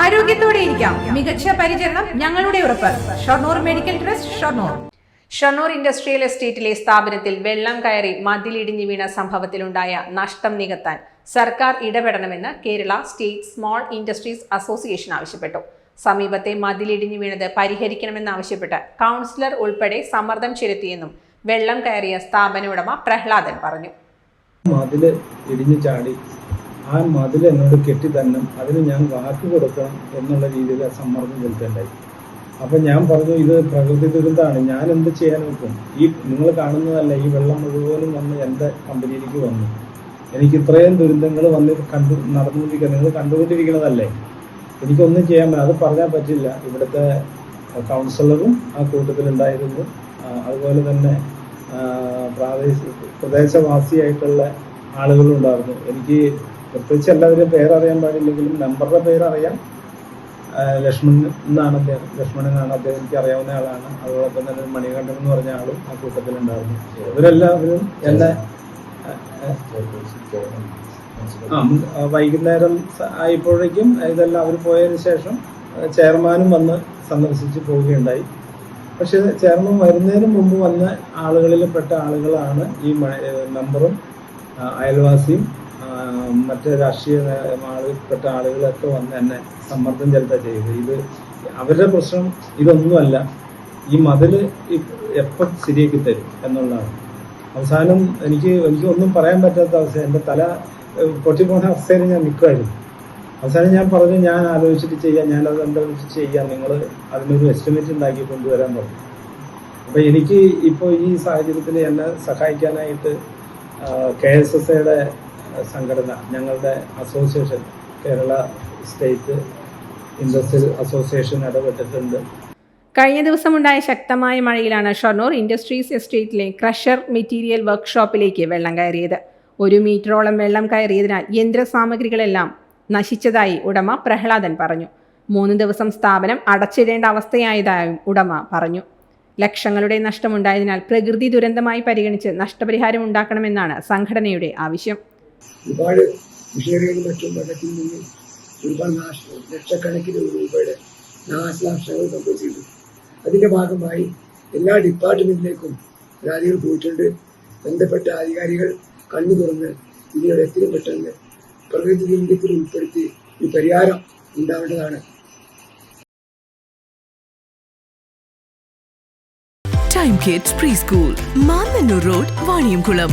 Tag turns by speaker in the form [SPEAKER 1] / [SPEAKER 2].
[SPEAKER 1] ആരോഗ്യത്തോടെ ഇരിക്കാം. മികച്ച പരിചരണം ഞങ്ങളുടെ ഉറപ്പ്. Shoranur medical trust Shoranur.
[SPEAKER 2] Shoranur industrial എസ്റ്റേറ്റിലെ സ്ഥാപനത്തിൽ വെള്ളം കയറി മതിലിടിഞ്ഞു വീണ സംഭവത്തിലുണ്ടായ നഷ്ടം നികത്താൻ സർക്കാർ ഇടപെടണമെന്ന് Kerala state small industries association ആവശ്യപ്പെട്ടു. സമീപത്തെ മതിലിടിഞ്ഞു വീണത് പരിഹരിക്കണമെന്നാവശ്യപ്പെട്ട് കൗൺസിലർ ഉൾപ്പെടെ സമ്മർദ്ദം ചെലുത്തിയെന്നും വെള്ളം കയറിയ സ്ഥാപന ഉടമ പ്രഹ്ലാദൻ പറഞ്ഞു.
[SPEAKER 3] മതിൽ ഇടിഞ്ഞു ചാടി ആ മതിൽ എന്നോട് കെട്ടി തന്നെ അതിന് ഞാൻ വാക്ക് കൊടുക്കണം എന്നുള്ള രീതിയിൽ ആ സമ്മർദ്ദം ചെലുത്തേണ്ടായി അപ്പം ഞാൻ പറഞ്ഞു ഇത് പ്രകൃതി ദുരന്തമാണ് ഞാൻ എന്ത് ചെയ്യാൻ നോക്കും? ഈ നിങ്ങൾ കാണുന്നതല്ല ഈ വെള്ളം മുഴുവനും വന്ന് എന്റെ കമ്പനിയിലേക്ക് വന്നു. എനിക്ക് ഇത്രയും ദുരന്തങ്ങൾ വന്ന് കണ്ടു നടന്നുകൊണ്ടിരിക്കുക നിങ്ങൾ കണ്ടുകൊണ്ടിരിക്കുന്നതല്ലേ? എനിക്കൊന്നും ചെയ്യാൻ പറ്റില്ല അത് പറഞ്ഞാൽ പറ്റില്ല. ഇവിടുത്തെ കൗൺസിലറും ആ കൂട്ടത്തിലുണ്ടായിരുന്നു. അതുപോലെ തന്നെ പ്രാദേശിക പ്രദേശവാസിയായിട്ടുള്ള ആളുകളും ഉണ്ടായിരുന്നു എനിക്ക് പ്രത്യേകിച്ച് എല്ലാവരും പേരറിയാൻ പാടില്ലെങ്കിലും നമ്പറുടെ പേരറിയാം. ലക്ഷ്മൺ എന്നാണ് അദ്ദേഹം. ലക്ഷ്മണൻ എന്നാണ് അദ്ദേഹം. എനിക്ക് അറിയാവുന്ന ആളാണ്. അതോടൊപ്പം തന്നെ മണികണ്ഠൻ എന്ന് പറഞ്ഞ ആളും ആ കൂട്ടത്തിലുണ്ടായിരുന്നു. ഇവരെല്ലാവരും എന്നെ ആ, വൈകുന്നേരം ആയപ്പോഴേക്കും ഇതെല്ലാം അവർ പോയതിന് ശേഷം ചെയർമാനും വന്ന് സന്ദർശിച്ച് പോവുകയുണ്ടായി. പക്ഷെ ചെയർമാൻ വരുന്നതിന് മുമ്പ് വന്ന ആളുകളിൽ പെട്ട ആളുകളാണ് ഈ ആ, അയൽവാസിയും മറ്റ് രാഷ്ട്രീയ ആളുകൾപ്പെട്ട ആളുകളൊക്കെ വന്ന് എന്നെ സമ്മർദ്ദം ചെലുത്തുക ചെയ്ത് ഇത് അവരുടെ പ്രശ്നം ഇതൊന്നുമല്ല. ഈ മതിൽ എപ്പം ശരിയാക്കി തരും എന്നുള്ളതാണ്. അവസാനം എനിക്ക് എനിക്ക് ഒന്നും പറയാൻ പറ്റാത്ത അവസ്ഥ. എന്റെ തല പൊട്ടിപ്പോണ അവസ്ഥയിൽ ഞാൻ നിൽക്കുമായിരുന്നു അവസാനം ഞാൻ പറഞ്ഞു ഞാൻ ആലോചിച്ചിട്ട് ചെയ്യാം. ഞാനത് എന്താ വെച്ച് ചെയ്യാം. നിങ്ങൾ അതിനൊരു എസ്റ്റിമേറ്റ് ഉണ്ടാക്കി കൊണ്ടുവരാൻ പറഞ്ഞു. അപ്പോൾ എനിക്ക് ഇപ്പോൾ ഈ സാഹചര്യത്തിൽ എന്നെ സഹായിക്കാനായിട്ട് കെ എസ് എസ് എയുടെ സംഘടന ഞങ്ങളുടെ association Kerala state industrial association ഇടപെട്ടിട്ടുണ്ട്.
[SPEAKER 2] കഴിഞ്ഞ ദിവസമുണ്ടായ ശക്തമായ മഴയിലാണ് ഷൊർണൂർ ഇൻഡസ്ട്രീസ് എസ്റ്റേറ്റിലെ ക്രഷർ മെറ്റീരിയൽ വർക്ക്ഷോപ്പിലേക്ക് വെള്ളം കയറിയത്. ഒരു മീറ്ററോളം വെള്ളം കയറിയതിനാൽ യന്ത്രസാമഗ്രികളെല്ലാം നശിച്ചതായി ഉടമ പ്രഹ്ലാദൻ പറഞ്ഞു. മൂന്ന് ദിവസം സ്ഥാപനം അടച്ചിടേണ്ട അവസ്ഥയായതായും ഉടമ പറഞ്ഞു. ലക്ഷങ്ങളുടെ നഷ്ടമുണ്ടായതിനാൽ പ്രകൃതി ദുരന്തമായി പരിഗണിച്ച് നഷ്ടപരിഹാരം ഉണ്ടാക്കണമെന്നാണ് സംഘടനയുടെ ആവശ്യം.
[SPEAKER 4] ഒരുപാട് മിഷനറികളും മറ്റും വെള്ളത്തിൽ നിന്ന് ഒരുപാട് നാശ ലക്ഷക്കണക്കിന് രൂപയുടെ നാശനാശങ്ങൾ സംഭവിച്ചിട്ടുണ്ട്. അതിന്റെ ഭാഗമായി എല്ലാ ഡിപ്പാർട്ട്മെന്റിലേക്കും പരാതികൾ പോയിട്ടുണ്ട്. ബന്ധപ്പെട്ട അധികാരികൾ കണ്ണു തുറന്ന് ഇതിനോട് എത്രയും പെട്ടെന്ന് പ്രകൃതി ദുരന്തത്തിൽ ഉൾപ്പെടുത്തി ഒരു പരിഹാരം ഉണ്ടാവേണ്ടതാണ്.
[SPEAKER 5] Time kids pre school road Vaniyamkulam